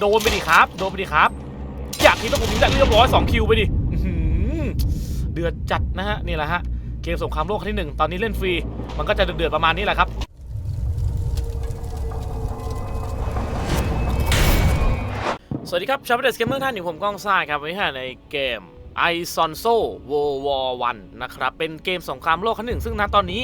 โดนไปดิครับ โดนไปดิครับ อยากคิดว่าผมยิงได้เรียบร้อย2คิวไปดิเดือดจัดนะฮะนี่แหละฮะเกมสงครามโลกครั้งที่หนึ่งตอนนี้เล่นฟรี มันก็จะเดือดๆประมาณนี้แหละครับสวัสดีครับชาวประเดสเกมเมอร์ท่านอยู่ผมก้องซ่าครับวันนี้ในเกม i s o n s o World War 1นะครับ เป็นเกมสงครามโลกครั้งหนึ่งซึ่งณตอนนี้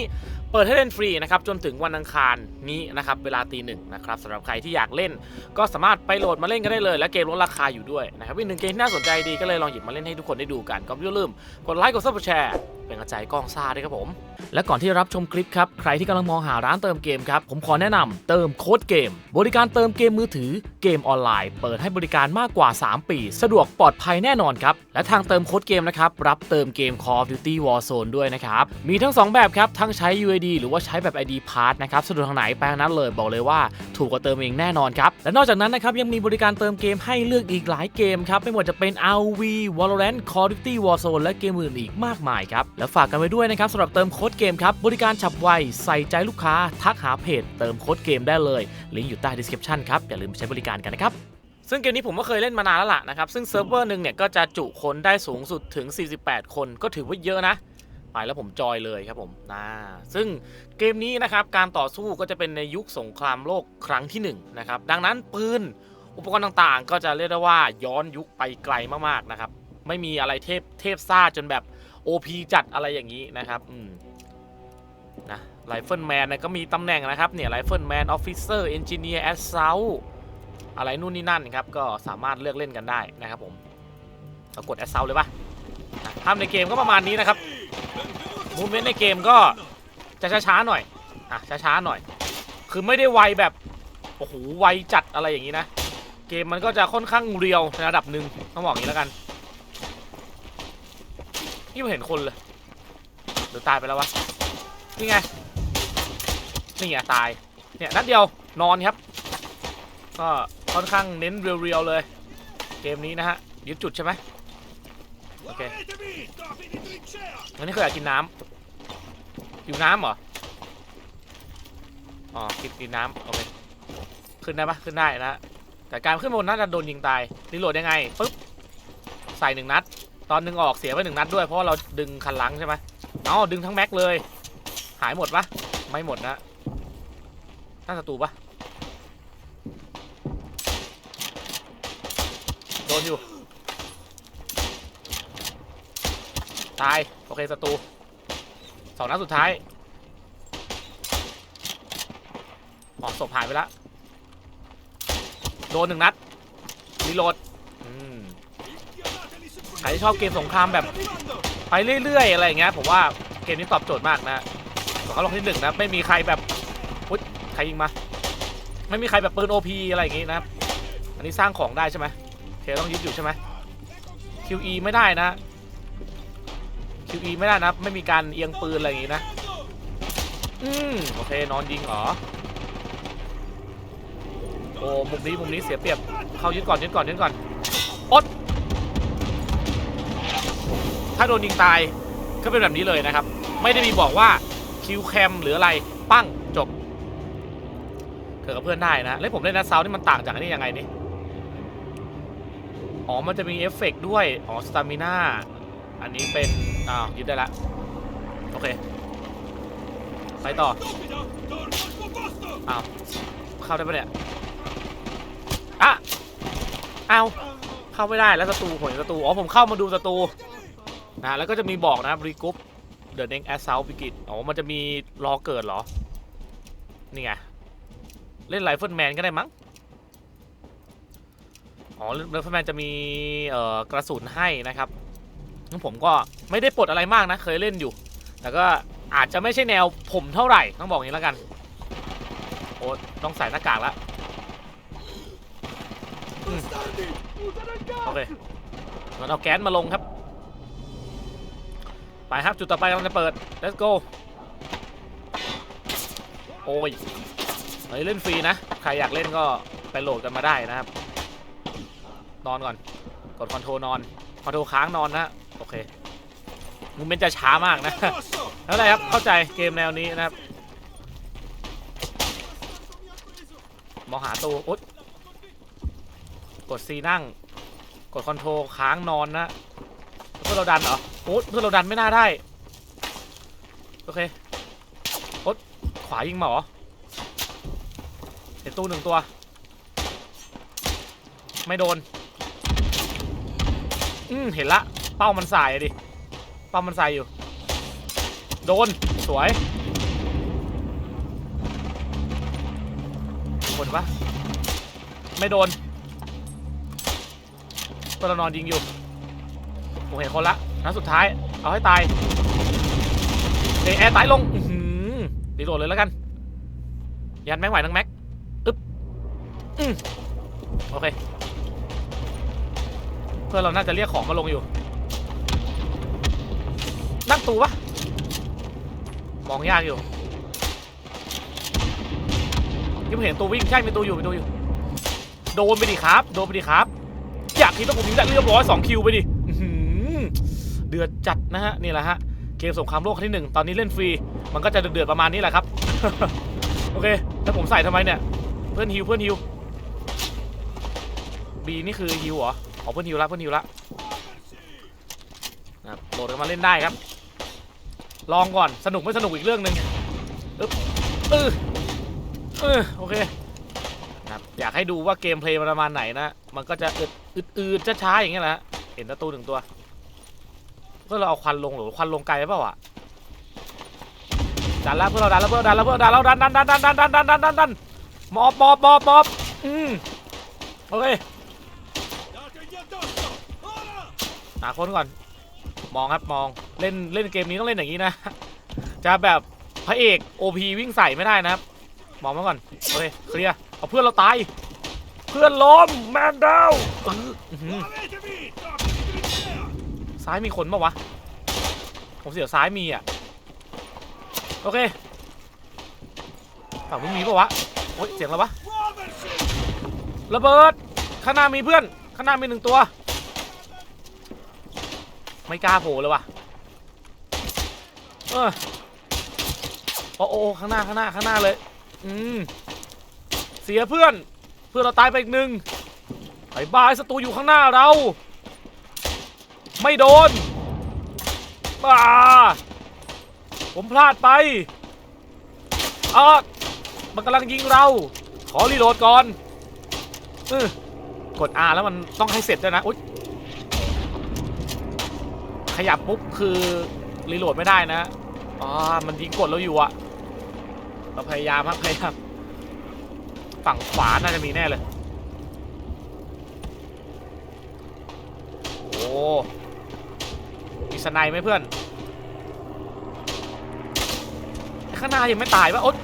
เปิดให้เล่นฟรีนะครับจนถึงวันอังคารนี้นะครับเวลาตีหนึ่งนะครับสำหรับใครที่อยากเล่น ก็สามารถไปโหลดมาเล่นกันได้เลย และเกมลดราคาอยู่ด้วยนะครับอีกหนึ่งเกมที่น่าสนใจดีก็เลยลองหยิบมาเล่นให้ทุกคนได้ดูกันก็อย่าลืมกดไลค์กดซับสไครต์เป็นกำลังใจให้กล้องซ่าด้วยครับผม และก่อนที่รับชมคลิปครับใครที่กำลังมองหาร้านเติมเกมครับผมขอแนะนำเติมโค้ดเกม บริการเติมเกมมือถือเกมออนไลน์ เปิดให้บริการมากกว่า 3 ปี สะดวกปลอดภัยแน่นอนครับ และทางเติมโค้ดเกมนะครับรับเติมเกม Call of Duty Warzone ด้วยนะครับมีทั้ง 2 แบบครับทั้งใช้ UID หรือว่าใช้แบบ ID Pass นะครับสะดวกทางไหนแปลงนั้นเลยบอกเลยว่า ถูกกว่าเติมเองแน่นอนครับและนอกจากนั้นนะครับยังมีบริการเติมเกมให้เลือกอีกหลายเกมครับไม่ว่าจะเป็น RV Valorant Call of Duty Warzone และเกมอื่นอีกมากมายครับและฝากกันไว้ด้วยนะครับสำหรับเติมโค้ดเกมครับ บริการฉับไว ใส่ใจลูกค้า ทักหาเพจ เติมโค้ดเกมได้เลย ลิงก์อยู่ใต้ description ครับ อย่าลืมไปใช้บริการกันนะครับ ซึ่งเกมนี้ผมก็เคยเล่นมานานแล้วล่ะนะครับ ซึ่งเซิร์ฟเวอร์หนึ่งเนี่ยก็จะจุคนได้สูงสุดถึง 48 คนก็ถือว่าเยอะนะ ไปแล้วผมจอยเลยครับผมนะซึ่งเกมนี้นะครับการต่อสู้ก็จะเป็นในยุคสงครามโลกครั้งที่1นะครับดังนั้นปืนอุปกรณ์ต่างๆ ก็จะเรียกได้ว่าย้อนยุคไปไกลมากๆนะครับไม่มีอะไรเทพเทพซ่าจนแบบ OP จัดอะไรอย่างนี้นะครับอืมนะไรเฟิลแมนก็มีตำแหน่งนะครับเนี่ยไรเฟิลแมนออฟฟิเซอร์เอนจิเนียร์แอสเซลอะไรนู่นนี่นั่นครับ ก็สามารถเลือกเล่นกันได้นะครับผมเรากดแอสเซลเลยปะอะภาพในเกมก็ประมาณนี้นะครับมูเมนต์ในเกมก็จะช้าๆหน่อยอะช้าๆหน่อย คือไม่ได้ไวแบบโอ้โหไวจัดอะไรอย่างนี้นะ เกมมันก็จะค่อนข้างเรียวในระดับหนึ่งต้องบอกอย่างนี้แล้วกัน นี่ไม่เห็นคนเลยหรือตายไปแล้ววะนี่ไงนี่ไงตายเนี่ยนัดเดียวนอนครับก็ค่อนข้างเน้นเรียวๆเลย เกมนี้นะฮะยึดจุดใช่ไหมโอเคอันนี้คือยากกินน้ำอยู่น้ำเหรออ๋อกินกินน้ำโอเคขึ้นได้ปะขึ้นได้นะแต่การขึ้นบนน่าจะโดนยิงตายรีโหลดยังไงปุ๊บใส่หนึ่งนัด ตอนหนึ่งออกเสียไปหนึ่งนัดด้วยเพราะาเราดึงคันหลังใช่ไหมเอ้าดึงทั้งแม็กเลย หายหมดปะไม่หมดนะน้าศัตรูปะโดนอยู่ ตาย โอเคศัตรูสองนัดสุดท้ายอ๋อศพหายไปล้วโดนหนึ่งนัดรีโหลด ครที่ชอบเกมสงครามแบบไปเรื่อยๆ อะไรอย่างเงี้ยผมว่าเกมนี้ตอบโจทย์มากนะสงครามโลกที่หนึ่งนะไม่มีใครแบบอุ๊ยใครยิงมาไม่มีใครแบบปืน OP อะไรอย่างงี้นะอันนี้สร้างของได้ใช่ไหมโอเคต้องยึดอยู่ใช่ไหม QE ไม่ได้นะ QE ไม่ได้นะ ไม่มีการเอียงปืนอะไรอย่างงี้นะ อืมโอเคนอนยิงเหรอโอ้มุมนี้มุมนี้เสียเปรียบ เข้ายึดก่อนยึดก่อนยึดก่อนอด ถ้าโดนยิงตายก็เป็นแบบนี้เลยนะครับ ไม่ได้มีบอกว่าคิวแคมหรืออะไรปั้งจบเกิดกับเพื่อนได้นะแล้วผมเล่นนัดเซานี่มันต่างจากอันนี้ยังไงนี่อ๋อมันจะมีเอฟเฟกด้วยอ๋อสตามิน่าอันนี้เป็นอ้าวยึดได้ละโอเคไปต่ออ้าวเข้าได้ปะเนี่ยอะอ้าวเข้าไม่ได้แล้วศัตรูผมเห็นศัตรูอ๋อผมเข้ามาดูศัตรู นะแล้วก็จะมีบอกนะครับรีกรุ๊ปเดอะเน็กแอสเซลบิกิตอ๋อมันจะมีรอเกิดเหรอ นี่ไง เล่นไรเฟิลแมนก็ได้มั้ง อ๋อไรเฟิลแมนจะมีเอ่อกระสุนให้นะครับงั้นผมก็ไม่ได้ปลดอะไรมากนะ เคยเล่นอยู่ แต่ก็อาจจะไม่ใช่แนวผมเท่าไหร่ ต้องบอกอย่างนี้แล้วกัน โอ้ต้องใส่หน้ากากแล้วโอเคงั้นเอาแก๊สมาลงครับ ไปครับจุดต่อไปกำลังจะเปิด let's go โอ้ยเฮ้ยเล่นฟรีนะ ใครอยากเล่นก็ไปโหลดกันมาได้นะครับ นอนก่อน กดคอนโทรนอน คอนโทรค้างนอนนะ โอเคมูเมนต์จะช้ามากนะแล้วอะไรครับ เข้าใจเกมแนวนี้นะครับ มองหาตัวอุ๊ยกด C นั่ง กดคอนโทรค้างนอนนะเพื่อเราดันเหรอ โอ๊ตเพื่อนเราดันไม่น่าได้ โอเคโอ๊ตขวายิงมาเหรอเห็นตู้หนึ่งตัว ไม่โดน อืมเห็นละ เป้ามันสายอะดิ เป้ามันสายอยู่ โดน สวยหมดปะไม่โดนตัวนอนยิงอยู่ ผมเห็นคนละ นัดสุดท้าย เอาให้ตายเอแอร์ตายลงอือหือดีโดดเลยแล้วกัน ยันแม็กไหวทั้งแม็กอึ๊บอืมโอเค เพื่อนเราน่าจะเรียกของมาลงอยู่ นั่งตูปะมองยากอยู่ยังเห็นตัววิ่งใช่มีตัวอยู่มีตัวอยู่ โดนไปดิครับ โดนไปดิครับ อยากคิดว่าผมยิงได้เรียบร้อยสองคิวไปดิ ดือดจัดนะฮะนี่แหละฮะเกมสงครามโลกครั้งที่หนึ่งตอนนี้เล่นฟรีมันก็จะเดือดๆประมาณนี้แหละครับ โอเคแล้วผมใส่ทำไมเนี่ยเพื่อนฮิวเพื่อนฮิวบีนี่คือฮิวเหรออ๋อเพื่อนฮิวละเพื่อนฮิวละนะครับโหลดกันมาเล่นได้ครับ ลองก่อนสนุกไม่สนุกอีกเรื่องหนึ่งอึ๊บเออเออโอเคนะครับอยากให้ดูว่าเกมเพลย์ประมาณไหนนะ มันก็จะอึดอึดอืดๆช้าๆอย่างเงี้ยแหละเห็นประตูหนึ่งตัว ก็เราเอาควันลงหรือควันลงไกลไปเปล่าอะดันแล้วเพื่อเราดันแล้วเพื่อเราดันแล้วเพื่อเราดันแล้วดันดันดันดันดันดันดันดันดันดันมอบมอบมอบมอบอืมโอเคหาคนก่อน มองครับมองเล่นเล่นเกมนี้ต้องเล่นอย่างนี้นะ จะแบบพระเอก OP วิ่งใส่ไม่ได้นะครับ มองมาก่อนโอเคเคลียร์เอาเพื่อนเราตาย เพื่อนล้มแมนดาวอื้อ ซ้ายมีคนปะวะ ผมเสียวซ้ายมีอะ โอเคฝั่งมึงมีปะวะโอ้ยเสียงแล้ววะ ระเบิด ข้างหน้ามีเพื่อน ข้างหน้ามีหนึ่งตัว ไม่กล้าโผล่เลยวะเออโอ้โอ้ข้างหน้าข้างหน้าข้างหน้าเลย อืม เสียเพื่อน เพื่อนเราตายไปอีกหนึ่งบายบายศัตรูอยู่ข้างหน้าเรา ไม่โดนบ้าผมพลาดไปอะมันกำลังยิงเรา ขอรีโหลดก่อนออกด R แล้วมันต้องให้เสร็จด้วยนะอยขยับปุ๊บคือรีโหลดไม่ได้นะอ๋อมันยิงกดเราอยู่อะเราพยายามครับพยายามฝั่งขวาน่าจะมีแน่เลย โอ้ มีสไนไหมเพื่อน ข้างหน้ายังไม่ตายปะโอ๊ต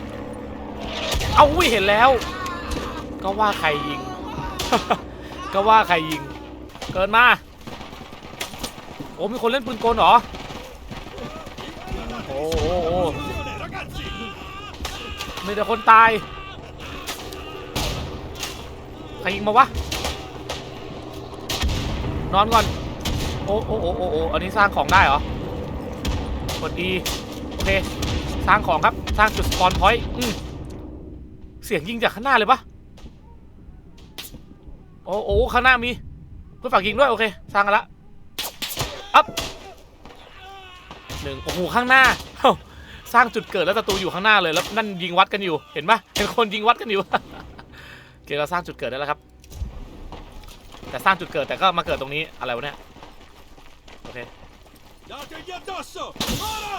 เอาวิเห็นแล้ว ก็ว่าใครยิง ก็ว่าใครยิง เกินมา โอ้มีคนเล่นปืนกลเหรอ โอ้โหโอ้โหมีแต่คนตาย ใครยิงมาวะ นอนก่อน โอ้โอ้โอ้โอ้โอ้อันนี้สร้างของได้เหรอกดดีโอเค สร้างของครับ สร้างจุดสปอนพอยต์เสียงยิงจากข้างหน้าเลยปะโอ้โอ้ข้างหน้ามีเพื่อฝากยิงด้วย โอเค สร้างกันละอัพหนึ่งโอ้โหข้างหน้า สร้างจุดเกิดแล้วศัตรูอยู่ข้างหน้าเลยแล้วนั่นยิงวัดกันอยู่ เห็นปะเห็นคนยิงวัดกันอยู่โอเคเราสร้างจุดเกิดได้แล้วครับ แต่สร้างจุดเกิดแต่ก็มาเกิดตรงนี้อะไรวะเนี่ย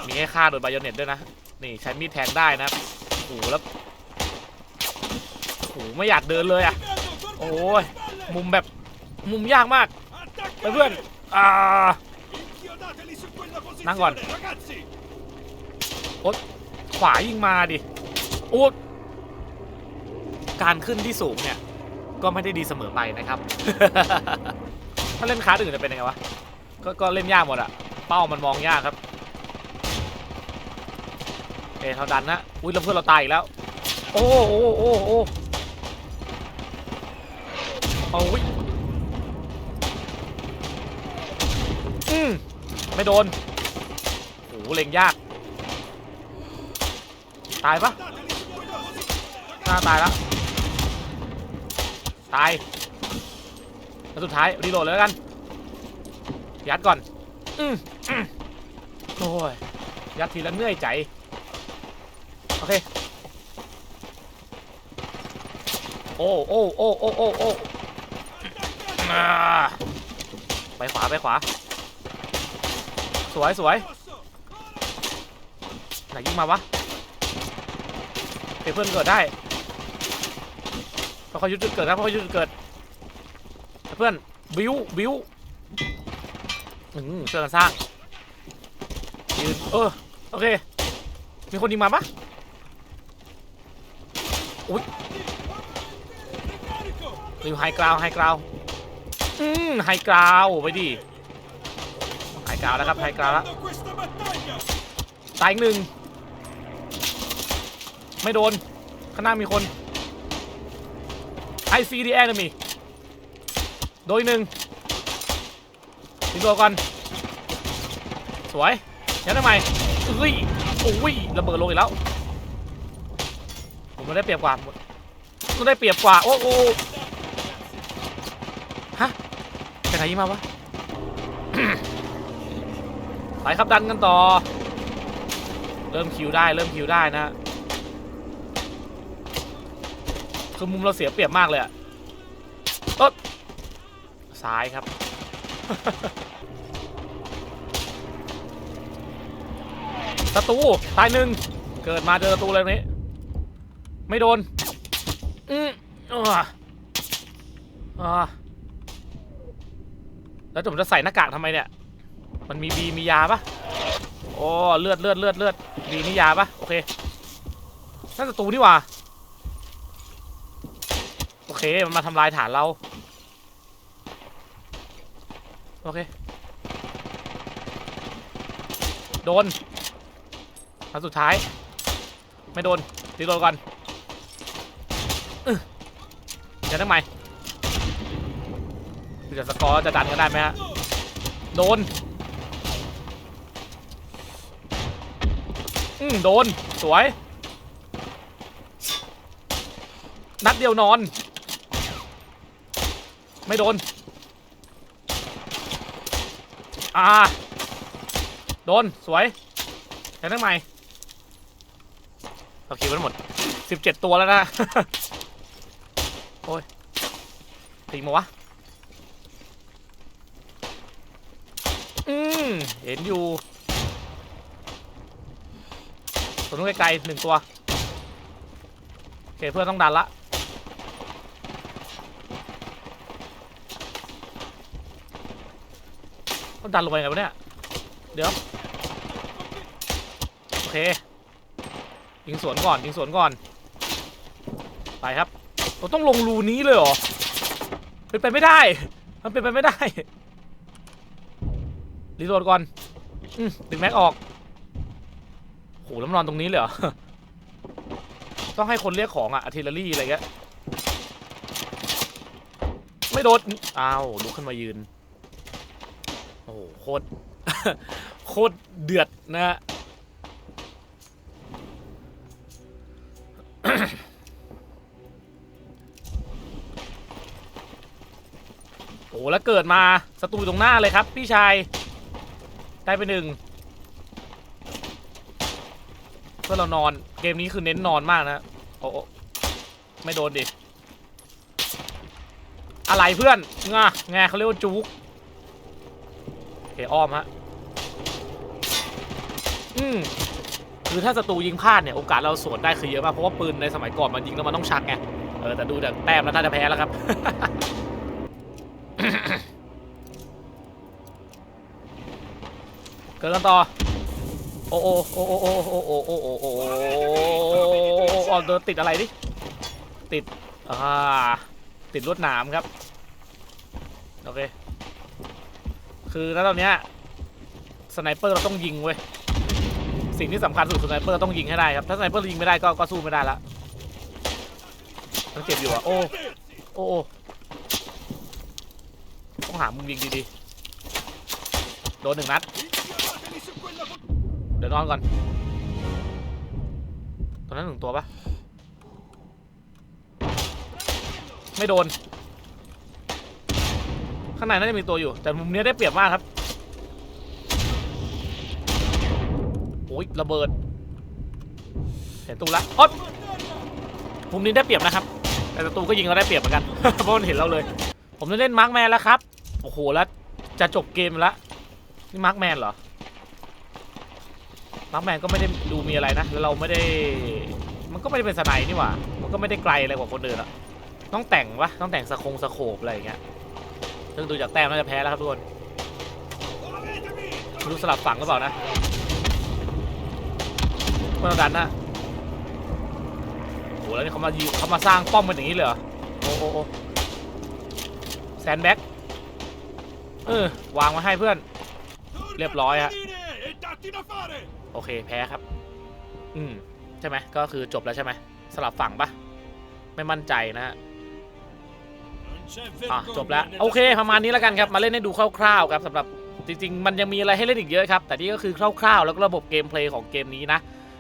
มีให้ฆ่าโดยไบโอเน็ตด้วยนะ นี่ใช้มีดแทงได้นะครับโอ้โหแล้วโอ้โหไม่อยากเดินเลยอะ โอ้ยมุมแบบมุมยากมากไปเพื่อนอ่านั่งก่อนขวายิงมาดิโอ้การขึ้นที่สูงเนี่ย ก็ไม่ได้ดีเสมอไปนะครับ ถ้าเล่นคาร์ดอื่นจะเป็นยังไงวะ ก็ก็เล่นยากหมดอะ เป้ามันมองยากครับเอเท่าดันนะอุ้ยแล้วเพื่อนเราตายอีกแล้ว โอ้โอ้โอ้โอ้โอ้ยอืมไม่โดนโอ้โหเล็งยาก ตายปะน้าตายแล้ว ตายแล้วสุดท้ายรีโหลดเลยแล้วกัน ยัดก่อน อืมอืมโอ้ยยัดทีละเหนื่อยใจ โอเค โอ้โอ้โอ้โอ้โอ้โอ้อ่าไปขวาไปขวา สวยสวยไหนยิงมาวะเฮ้ยเพื่อนเกิดได้พอเขายุดจุดเกิดครับพอเขายุดจุดเกิด เพื่อน บิวบิว อืมช่วยกันสร้างยืนเออโอเค มีคนยิงมาปะอุ้ยอยู่ไฮกราวไฮกราวอืมไฮกราวไปดิไฮกราวแล้วครับไฮกราวแล้วตายอีกหนึ่งไม่โดน ข้างหน้ามีคน I see the enemy โดยหนึ่ง ทิ้งตัวก่อน สวยยัดได้ไหมเฮ้ยโอ้ยระเบิดลงอีกแล้ว ผมไม่ได้เปรียบกว่าผมได้เปรียบกว่า โอ้โอ้ฮะไปไหนยิงมาวะไปครับดันกันต่อ เริ่มคิวได้เริ่มคิวได้นะคือมุมเราเสียเปรียบมากเลยอะเอ๊ะซ้ายครับ ศัตรูตายหนึ่งเกิดมาเจอศัตรูเลยนี้ ไม่โดน อืมอ่าอ่าแล้วผมจะใส่หน้ากากทำไมเนี่ย มันมีบีมียาปะโอ้เลือดเลือดเลือดเลือดดีนี่ยาปะโอเคนั่นศัตรูนี่หว่า โอเค มันมาทำลายฐานเรา โอเค โดนอันสุดท้าย ไม่โดนตีโดนก่อนอื้อจะทำไมคือจะสกอร์จะดันกันได้ไหมฮะ โดน อืมโดน สวย นัดเดียวนอน ไม่โดน อ่าโดน สวยแค่ทั้งใหม่เราคิดไว้หมด 17 ตัวแล้วนะ โอ้ยตีมาวะ อืม เห็นอยู่ตัวนู้นไกลๆหนึ่งตัว โอเค เพื่อนต้องดันละ ต้องดันลงไปไงวะเนี่ย เดี๋ยว โอเค ยิงสวนก่อน ยิงสวนก่อน ไปครับเราต้องลงรูนี้เลยเหรอ เป็นไปไม่ได้ มันเป็นไปไม่ได้ รีโหลดก่อน อืมดึงแม็กออกโหแล้วมันอนตรงนี้เลยเหรอ ต้องให้คนเรียกของอะอาร์ติลเลอรี่อะไรเงี้ย ไม่โดน อ้าว ลุกขึ้นมายืน โคตรโคตรเดือดนะฮะโอ้แล้วเกิดมาศัตรูตรงหน้าเลยครับ พี่ชายได้ไปหนึ่งเพื่อเรานอนเกมนี้คือเน้นนอนมากนะโอ้ไม่โดนดิอะไรเพื่อนง่ะไงเขาเรียกว่าจุก เคอ้อมฮะอืมคือถ้าศัตรูยิงพลาดเนี่ยโอกาสเราสวนได้คือเยอะมากเพราะว่าปืนในสมัยก่อนมันยิงแล้วมันต้องชักไงเออแต่ดูจากแต้มแล้วน่าจะแพ้แล้วครับเกิดกันต่อโอ้โอ้โอ้โอ้โอ้โอ้โอ้โอ้โอ้โอ้โอ้เดินติดอะไรดิติดอ่าติดลวดหนามครับโอเค คือณตอนเนี้ยสไนเปอร์เราต้องยิงเว้ยสิ่งที่สำคัญสุดสไนเปอร์ต้องยิงให้ได้ครับถ้าสไนเปอร์ยิงไม่ได้ก็ก็สู้ไม่ได้ละมันเจ็บอยู่อะโอ้โอ้โอ้ต้องหามุมยิงดีๆโดนหนึ่งนัดเดี๋ยวนอนก่อนตอนนั้นหนึ่งตัวปะไม่โดน ข้างในน่าจะมีตัวอยู่ แต่มุมนี้ได้เปรียบมากครับ โอ้ยระเบิด เห็นตูละอ๊อดมุมนี้ได้เปรียบนะครับ แต่ตูก็ยิงเราได้เปรียบเหมือนกัน เพราะมันเห็นเราเลย ผมจะเล่นมาร์กแมนแล้วครับ โอ้โหแล้วจะจบเกมแล้วนี่มาร์กแมนเหรอ มาร์กแมนก็ไม่ได้ดูมีอะไรนะ แล้วเราไม่ได้ มันก็ไม่ได้เป็นสไนนี่หว่า มันก็ไม่ได้ไกลอะไรกว่าคนอื่นอะต้องแต่งวะต้องแต่งสคงสโคบอะไรอย่างเงี้ย ซึ่งดูจากแต้มน่าจะแพ้แล้วครับทุกคนรู้สลับฝั่งหรือเปล่านะไม่ต้องดันนะโอ้โหแล้วนี่เขามายืเขามาสร้างป้อมกันอย่างนี้เลยเหรอโอ้โอ้โอ้แซนแบ็กเออวางมาให้เพื่อน เรียบร้อยฮะโอเคแพ้ครับ อืมใช่ไหมก็คือจบแล้วใช่ไหมสลับฝั่งปะไม่มั่นใจนะฮะ อะจบแล้วโอเคประมาณนี้แล้วกันครับมาเล่นให้ดูคร่าวๆครับสำหรับจริงๆ มันยังมีอะไรให้เล่นอีกเยอะครับ แต่นี่ก็คือคร่าวๆ แล้วก็ระบบเกมเพลย์ของเกมนี้นะ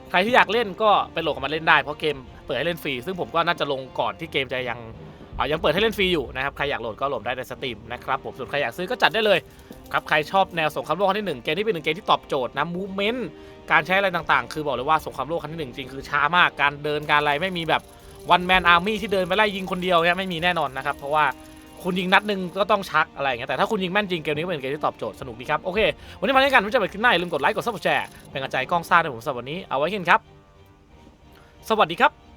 ใครที่อยากเล่นก็ไปโหลดกันมาเล่นได้เพราะเกมเปิดให้เล่นฟรีซึ่งผมก็น่าจะลงก่อนที่เกมจะยังยังเปิดให้เล่นฟรีอยู่นะครับใครอยากโหลดก็โหลดได้ในสตรีมนะครับผมส่วนใครอยากซื้อก็จัดได้เลยครับใครชอบแนวสงครามโลกครั้งที่หนึ่งเกมที่เป็นหนึ่งเกมที่ตอบโจทย์นะมูเมนต์การใช้อะไรต่างๆ คือบอกเลยว่าสงครามโลกครั้งที่หนึ่งจริงคือช้ามากการเดินการอะไรไม่มีแบบ วันแมนอาร์มี่ที่เดินไปไล่ยิงคนเดียวเนี่ยไม่มีแน่นอนนะครับ เพราะว่าคุณยิงนัดหนึ่งก็ต้องชักอะไรอย่างเงี้ยแต่ถ้าคุณยิงแม่นจริงเกมนี้ก็เป็นเกมที่ตอบโจทย์สนุกดีครับ โอเค วันนี้มาเล่นกันไม่จะไปคลิปหน้าอย่าลืมกดไลค์กดซับสไครต์เป็นกำลังใจกล้องซ่าในผมสำหรับวันนี้เอาไว้เห็นครับ สวัสดีครับ